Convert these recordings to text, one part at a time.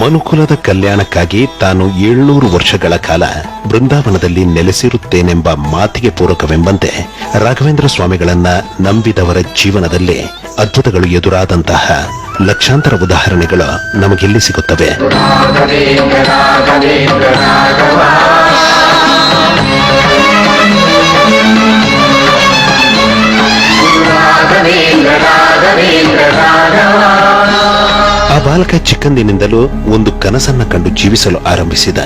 ಮನುಕುಲದ ಕಲ್ಯಾಣಕ್ಕಾಗಿ ತಾನು ಏಳ್ನೂರು ವರ್ಷಗಳ ಕಾಲ ಬೃಂದಾವನದಲ್ಲಿ ನೆಲೆಸಿರುತ್ತೇನೆಂಬ ಮಾತಿಗೆ ಪೂರಕವೆಂಬಂತೆ ರಾಘವೇಂದ್ರ ಸ್ವಾಮಿಗಳನ್ನ ನಂಬಿದವರ ಜೀವನದಲ್ಲಿ ಅದ್ಭುತಗಳು ಎದುರಾದಂತಹ ಲಕ್ಷಾಂತರ ಉದಾಹರಣೆಗಳು ನಮಗಿಲ್ಲಿ ಸಿಗುತ್ತವೆ. ಬಾಲಕ ಚಿಕ್ಕಂದಿನಿಂದಲೂ ಒಂದು ಕನಸನ್ನ ಕಂಡು ಜೀವಿಸಲು ಆರಂಭಿಸಿದ.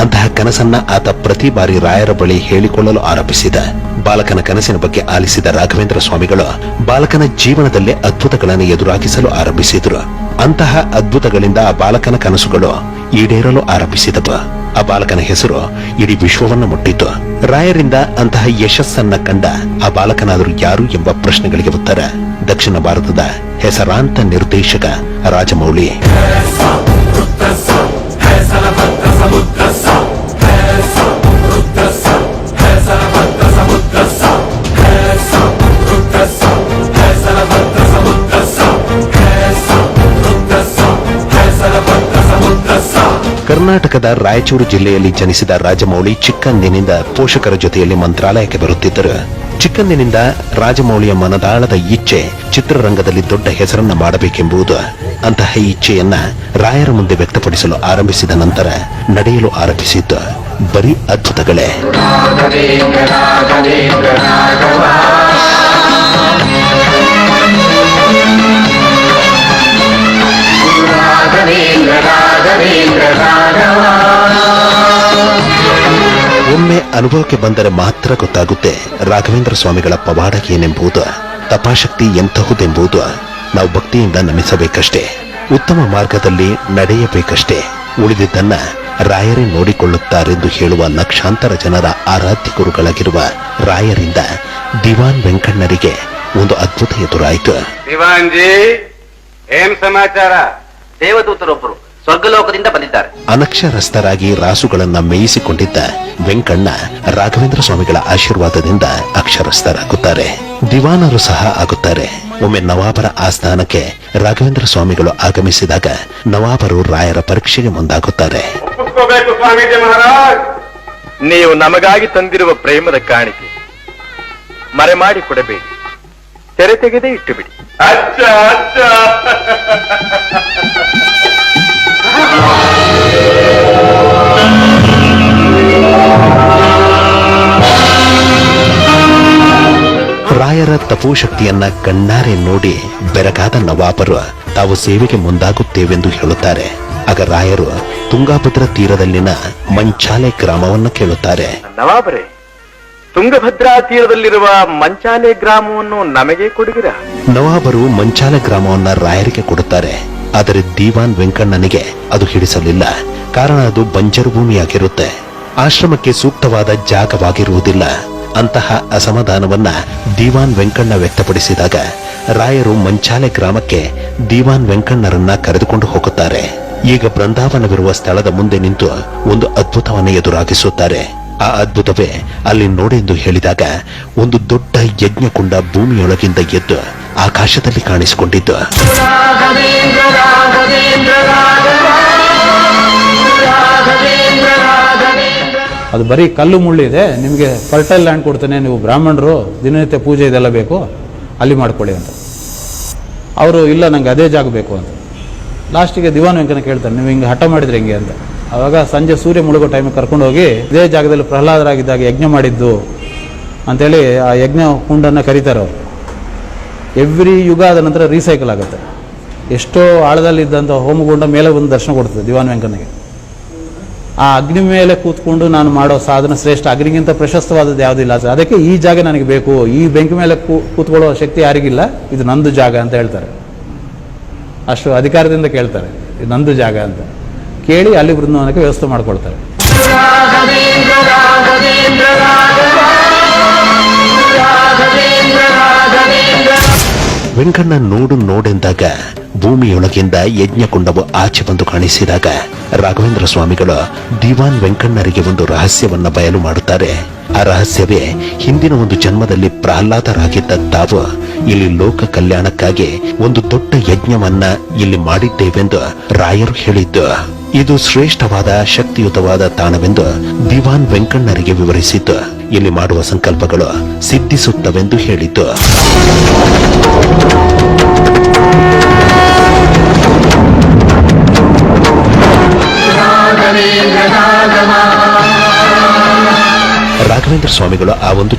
ಅಂತಹ ಕನಸನ್ನ ಆತ ಪ್ರತಿ ಬಾರಿ ರಾಯರ ಬಳಿ ಹೇಳಿಕೊಳ್ಳಲು ಆರಂಭಿಸಿದ. ಬಾಲಕನ ಕನಸಿನ ಬಗ್ಗೆ ಆಲಿಸಿದ ರಾಘವೇಂದ್ರ ಸ್ವಾಮಿಗಳು ಬಾಲಕನ ಜೀವನದಲ್ಲೇ ಅದ್ಭುತಗಳನ್ನು ಎದುರಾಗಿಸಲು ಆರಂಭಿಸಿದರು. ಅಂತಹ ಅದ್ಭುತಗಳಿಂದ ಬಾಲಕನ ಕನಸುಗಳು ಈಡೇರಲು ಆರಂಭಿಸಿದವು. ಆ ಬಾಲಕನ ಹೆಸರು ಇಡೀ ವಿಶ್ವವನ್ನು ಮುಟ್ಟಿತು ರಾಯರಿಂದ ಅಂತಹ ಯಶಸ್ಸನ್ನ ಕಂಡ ಆ ಬಾಲಕನಾದರೂ ಯಾರು ಎಂಬ ಪ್ರಶ್ನೆಗಳಿಗೆ ಉತ್ತರ. ದಕ್ಷಿಣ ಭಾರತದ ಹೆಸರಾಂತ ನಿರ್ದೇಶಕ ರಾಜಮೌಳಿ. ಕರ್ನಾಟಕದ ರಾಯಚೂರು ಜಿಲ್ಲೆಯಲ್ಲಿ ಜನಿಸಿದ ರಾಜಮೌಳಿ ಚಿಕ್ಕಂದಿನಿಂದ ಪೋಷಕರ ಜೊತೆಯಲ್ಲಿ ಮಂತ್ರಾಲಯಕ್ಕೆ ಬರುತ್ತಿದ್ದರು. ಚಿಕ್ಕಂದಿನಿಂದ ರಾಜಮೌಳಿಯ ಮನದಾಳದ ಇಚ್ಛೆ ಚಿತ್ರರಂಗದಲ್ಲಿ ದೊಡ್ಡ ಹೆಸರನ್ನ ಮಾಡಬೇಕೆಂಬುದು. ಅಂತಹ ಇಚ್ಛೆಯನ್ನ ರಾಯರ ಮುಂದೆ ವ್ಯಕ್ತಪಡಿಸಲು ಆರಂಭಿಸಿದ ನಂತರ ನಡೆಯಲು ಆರಂಭಿಸಿದ್ದು. ಬರೀ ಅದ್ಭುತಗಳೇ. ಒಮ್ಮೆ ಅನುಭವಕ್ಕೆ ಬಂದರೆ ಮಾತ್ರ ಗೊತ್ತಾಗುತ್ತೆ ರಾಘವೇಂದ್ರ ಸ್ವಾಮಿಗಳ ಪವಾಡ ಏನೆಂಬುದು. ತಪಾಶಕ್ತಿ ಎಂತಹುದೆಂಬುದು ನಾವು ಭಕ್ತಿಯಿಂದ ನಮಿಸಬೇಕಷ್ಟೇ. ಉತ್ತಮ ಮಾರ್ಗದಲ್ಲಿ ನಡೆಯಬೇಕಷ್ಟೇ. ಉಳಿದಿದ್ದನ್ನ ರಾಯರೇ ನೋಡಿಕೊಳ್ಳುತ್ತಾರೆಂದು ಹೇಳುವ ಲಕ್ಷಾಂತರ ಜನರ ಆರಾಧ್ಯ ಗುರುಗಳಾಗಿರುವ ರಾಯರಿಂದ ದಿವಾನ್ ವೆಂಕಣ್ಣರಿಗೆ ಒಂದು ಅದ್ಭುತ ಎದುರಾಯಿತು. ದಿವಾನ್ಜಿ ಏನ್ ಸಮಾಚಾರ? ದೇವದೂತರೊಬ್ಬರು. ಸ್ವರ್ಗಲೋಕದಿಂದ ಬಂದಿದ್ದಾರೆ. ಅನಕ್ಷರಸ್ಥರಾಗಿ ರಾಸುಗಳನ್ನ ಮೇಯಿಸಿಕೊಂಡಿದ್ದ ವೆಂಕಣ್ಣ ರಾಘವೇಂದ್ರ ಸ್ವಾಮಿಗಳ ಆಶೀರ್ವಾದದಿಂದ ಅಕ್ಷರಸ್ಥರಾಗುತ್ತಾರೆ. ದಿವಾನರು ಸಹ ಆಗುತ್ತಾರೆ. ಒಮ್ಮೆ ನವಾಬರ ಆಸ್ಥಾನಕ್ಕೆ ರಾಘವೇಂದ್ರ ಸ್ವಾಮಿಗಳು ಆಗಮಿಸಿದಾಗ ನವಾಬರು ರಾಯರ ಪರೀಕ್ಷೆಗೆ ಮುಂದಾಗುತ್ತಾರೆ. ಒಪ್ಪಿಸ್ಕೋಬೇಕು ಸ್ವಾಮೀಜಿ ಮಹಾರಾಜ್. ನೀವು ನಮಗಾಗಿ ತಂದಿರುವ ಪ್ರೇಮದ ಕಾಣಿಕೆ. ಮರೆಮಾಡಿ ಕೊಡಬೇಡಿ. ತೆರೆ ತೆಗೆದೇ ಇಟ್ಟು ಬಿಡಿ ತಪೋಶಕ್ತಿಯನ್ನ ಕಣ್ಣಾರೆ ನೋಡಿ ಬೆರಗಾದ ನವಾಬರು ತಾವು ಸೇವೆಗೆ ಮುಂದಾಗುತ್ತೇವೆಂದು ಹೇಳುತ್ತಾರೆ. ಆಗ ರಾಯರು ತುಂಗಾಭದ್ರ ತೀರದಲ್ಲಿನ ಮಂಚಾಲೆ ಗ್ರಾಮವನ್ನು ಕೇಳುತ್ತಾರೆ. ನವಾಬರೇ ತುಂಗಭದ್ರಾ ತೀರದಲ್ಲಿರುವ ಮಂಚಾಲೆ ಗ್ರಾಮವನ್ನು ನಮಗೆ ಕೊಡುಗಿರ ನವಾಬರು ಮಂಚಾಲೆ ಗ್ರಾಮವನ್ನ ರಾಯರಿಗೆ ಕೊಡುತ್ತಾರೆ. ಆದರೆ ದಿವಾನ್ ವೆಂಕಣ್ಣನಿಗೆ ಅದು ಹಿಡಿಸಲಿಲ್ಲ. ಕಾರಣ ಅದು ಬಂಜರು ಭೂಮಿಯಾಗಿರುತ್ತೆ. ಆಶ್ರಮಕ್ಕೆ ಸೂಕ್ತವಾದ ಜಾಗವಾಗಿರುವುದಿಲ್ಲ. ಅಂತಹ ಅಸಮಾಧಾನವನ್ನ ದಿವಾನ್ ವೆಂಕಣ್ಣ ವ್ಯಕ್ತಪಡಿಸಿದಾಗ ರಾಯರು ಮಂಚಾಲೆ ಗ್ರಾಮಕ್ಕೆ ದಿವಾನ್ ವೆಂಕಣ್ಣರನ್ನ ಕರೆದುಕೊಂಡು ಹೋಗುತ್ತಾರೆ. ಈಗ ಬೃಂದಾವನವಿರುವ ಸ್ಥಳದ ಮುಂದೆ ನಿಂತು ಒಂದು ಅದ್ಭುತವನ್ನು ಎದುರಾಗಿಸುತ್ತಾರೆ. ಆ ಅದ್ಭುತವೇ ಅಲ್ಲಿ ನೋಡೆಂದು ಹೇಳಿದಾಗ ಒಂದು ದೊಡ್ಡ ಯಜ್ಞಕುಂಡ ಭೂಮಿಯೊಳಗಿಂದ ಎದ್ದು ಆಕಾಶದಲ್ಲಿ ಕಾಣಿಸಿಕೊಂಡಿದ್ದು. ಅದು ಬರೀ ಕಲ್ಲು ಮುಳ್ಳು ಇದೆ, ನಿಮಗೆ ಫರ್ಟೈಲ್ ಲ್ಯಾಂಡ್ ಕೊಡ್ತೇನೆ, ನೀವು ಬ್ರಾಹ್ಮಣರು, ದಿನನಿತ್ಯ ಪೂಜೆ ಇದೆಲ್ಲ ಬೇಕು, ಅಲ್ಲಿ ಮಾಡ್ಕೊಳ್ಳಿ ಅಂತ. ಅವರು, ಇಲ್ಲ, ನಂಗೆ ಅದೇ ಜಾಗ ಬೇಕು ಅಂತ. ಲಾಸ್ಟಿಗೆ ದಿವಾನ್ ವೆಂಕನ ಕೇಳ್ತಾರೆ, ನೀವು ಹಿಂಗೆ ಹಠ ಮಾಡಿದ್ರೆ ಹೆಂಗೆ ಅಂತ. ಆವಾಗ ಸಂಜೆ ಸೂರ್ಯ ಮುಳುಗೋ ಟೈಮಿಗೆ ಕರ್ಕೊಂಡು ಹೋಗಿ, ಇದೇ ಜಾಗದಲ್ಲಿ ಪ್ರಹ್ಲಾದರಾಗಿದ್ದಾಗ ಯಜ್ಞ ಮಾಡಿದ್ದು ಅಂಥೇಳಿ ಆ ಯಜ್ಞ ಕುಂಡನ್ನು ಕರೀತಾರೆ ಅವರು. ಎವ್ರಿ ಯುಗ ಆದ ನಂತರ ರೀಸೈಕಲ್ ಆಗುತ್ತೆ. ಎಷ್ಟೋ ಆಳದಲ್ಲಿದ್ದಂಥ ಹೋಮಗುಂಡ ಮೇಲೆ ಒಂದು ದರ್ಶನ ಕೊಡ್ತದೆ ದಿವಾನ್ ವೆಂಕನಿಗೆ ಆ ಅಗ್ನಿ ಮೇಲೆ ಕೂತ್ಕೊಂಡು ನಾನು ಮಾಡೋ ಸಾಧನ ಶ್ರೇಷ್ಠ. ಅಗ್ನಿಗಿಂತ ಪ್ರಶಸ್ತವಾದದ್ದು ಯಾವುದಿಲ್ಲ ಸರ್. ಅದಕ್ಕೆ ಈ ಜಾಗ ನನಗೆ ಬೇಕು. ಈ ಬೆಂಕಿ ಮೇಲೆ ಕೂತ್ಕೊಳ್ಳೋ ಶಕ್ತಿ ಯಾರಿಗಿಲ್ಲ? ಇದು ನಂದು ಜಾಗ ಅಂತ ಹೇಳ್ತಾರೆ. ಅಷ್ಟು ಅಧಿಕಾರದಿಂದ ಕೇಳ್ತಾರೆ. ಇದು ನಂದು ಜಾಗ ಅಂತ. ಕೇಳಿ ಅಲ್ಲಿ ಬೃಂದಾವನಕ್ಕೆ ವ್ಯವಸ್ಥೆ ಮಾಡ್ಕೊಳ್ತಾರೆ. ವೆಂಕಣ್ಣ ನೋಡು ನೋಡೆಂದಾಗ ಭೂಮಿಯೊಳಗಿಂದ ಯಜ್ಞಕುಂಡವು ಆಚೆ ಬಂದು ಕಾಣಿಸಿದಾಗ ರಾಘವೇಂದ್ರ ಸ್ವಾಮಿಗಳು ದಿವಾನ್ ವೆಂಕಣ್ಣರಿಗೆ ಒಂದು ರಹಸ್ಯವನ್ನ ಬಯಲು ಮಾಡುತ್ತಾರೆ. ಆ ರಹಸ್ಯವೇ ಹಿಂದಿನ ಒಂದು ಜನ್ಮದಲ್ಲಿ ಪ್ರಹ್ಲಾದರಾಗಿದ್ದ ತಾವು ಇಲ್ಲಿ ಲೋಕ ಕಲ್ಯಾಣಕ್ಕಾಗಿ ಒಂದು ದೊಡ್ಡ ಯಜ್ಞವನ್ನ ಇಲ್ಲಿ ಮಾಡಿದ್ದೇವೆಂದು ರಾಯರು ಹೇಳಿದ್ದು. ಇದು ಶ್ರೇಷ್ಠವಾದ ಶಕ್ತಿಯುತವಾದ ತಾಣವೆಂದು ದಿವಾನ್ ವೆಂಕಣ್ಣರಿಗೆ ವಿವರಿಸಿದ್ದು. ಇಲ್ಲಿ ಮಾಡುವ ಸಂಕಲ್ಪಗಳು ಸಿದ್ಧಿಸುತ್ತವೆಂದು ಹೇಳಿತು. ರಾಘವೇಂದ್ರ ಸ್ವಾಮಿಗಳು ಆ ಒಂದು